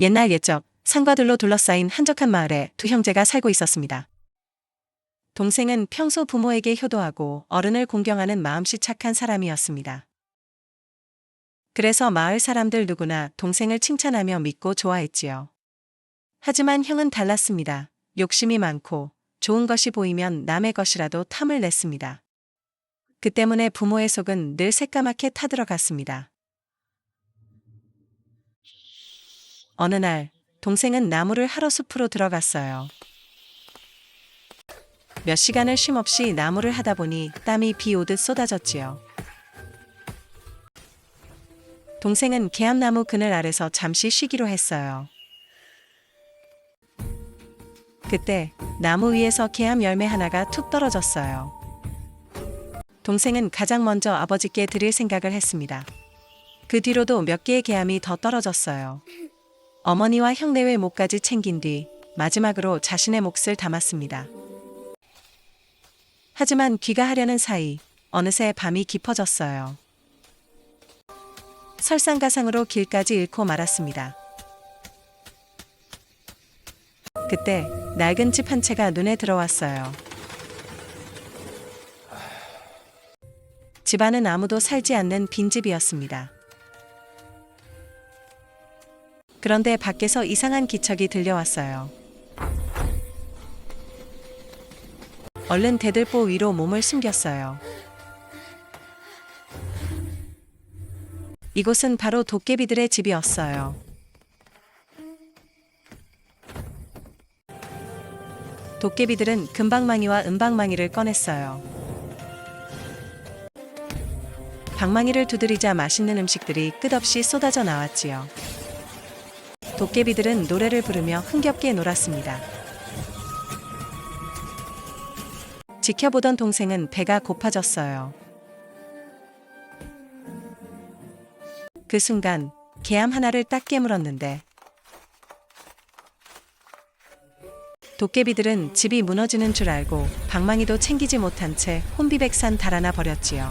옛날 옛적 산과들로 둘러싸인 한적한 마을에 두 형제가 살고 있었습니다. 동생은 평소 부모에게 효도하고 어른을 공경하는 마음씨 착한 사람이었습니다. 그래서 마을 사람들 누구나 동생을 칭찬하며 믿고 좋아했지요. 하지만 형은 달랐습니다. 욕심이 많고 좋은 것이 보이면 남의 것이라도 탐을 냈습니다. 그 때문에 부모의 속은 늘 새까맣게 타들어갔습니다. 어느 날 동생은 나무를 하러 숲으로 들어갔어요. 몇 시간을 쉼 없이 나무를 하다 보니 땀이 비 오듯 쏟아졌지요. 동생은 개암나무 그늘 아래서 잠시 쉬기로 했어요. 그때 나무 위에서 개암 열매 하나가 툭 떨어졌어요. 동생은 가장 먼저 아버지께 드릴 생각을 했습니다. 그 뒤로도 몇 개의 개암이 더 떨어졌어요. 어머니와 형네의 목까지 챙긴 뒤 마지막으로 자신의 몫을 담았습니다. 하지만 귀가하려는 사이 어느새 밤이 깊어졌어요. 설상가상으로 길까지 잃고 말았습니다. 그때 낡은 집 한 채가 눈에 들어왔어요. 집안은 아무도 살지 않는 빈집이었습니다. 그런데 밖에서 이상한 기척이 들려왔어요. 얼른 대들보 위로 몸을 숨겼어요. 이곳은 바로 도깨비들의 집이었어요. 도깨비들은 금방망이와 은방망이를 꺼냈어요. 방망이를 두드리자 맛있는 음식들이 끝없이 쏟아져 나왔지요. 도깨비들은 노래를 부르며 흥겹게 놀았습니다. 지켜보던 동생은 배가 고파졌어요. 그 순간 개암 하나를 딱 깨물었는데 도깨비들은 집이 무너지는 줄 알고 방망이도 챙기지 못한 채 혼비백산 달아나 버렸지요.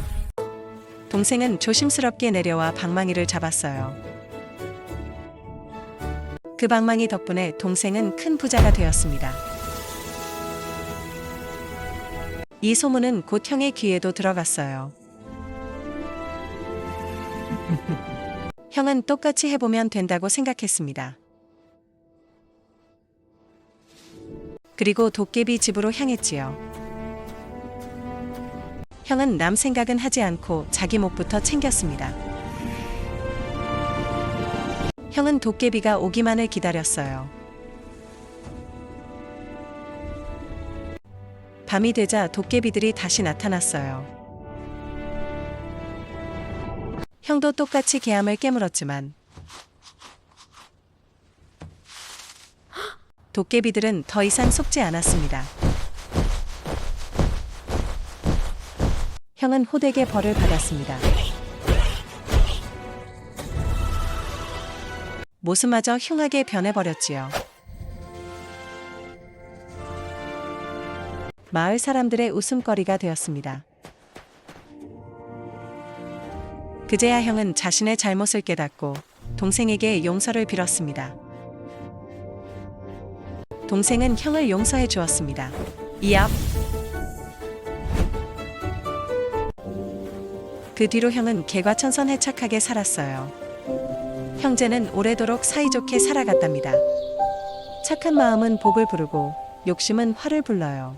동생은 조심스럽게 내려와 방망이를 잡았어요. 그 방망이 덕분에 동생은 큰 부자가 되었습니다. 이 소문은 곧 형의 귀에도 들어갔어요. 형은 똑같이 해보면 된다고 생각했습니다. 그리고 도깨비 집으로 향했지요. 형은 남 생각은 하지 않고 자기 몫부터 챙겼습니다. 형은 도깨비가 오기만을 기다렸어요. 밤이 되자 도깨비들이 다시 나타났어요. 형도 똑같이 개암을 깨물었지만 도깨비들은 더 이상 속지 않았습니다. 형은 호되게 벌을 받았습니다. 모습마저 흉하게 변해버렸지요. 마을 사람들의 웃음거리가 되었습니다. 그제야 형은 자신의 잘못을 깨닫고 동생에게 용서를 빌었습니다. 동생은 형을 용서해 주었습니다. 이앞. 그 뒤로 형은 개과천선 해착하게 살았어요. 형제는 오래도록 사이좋게 살아갔답니다. 착한 마음은 복을 부르고 욕심은 화를 불러요.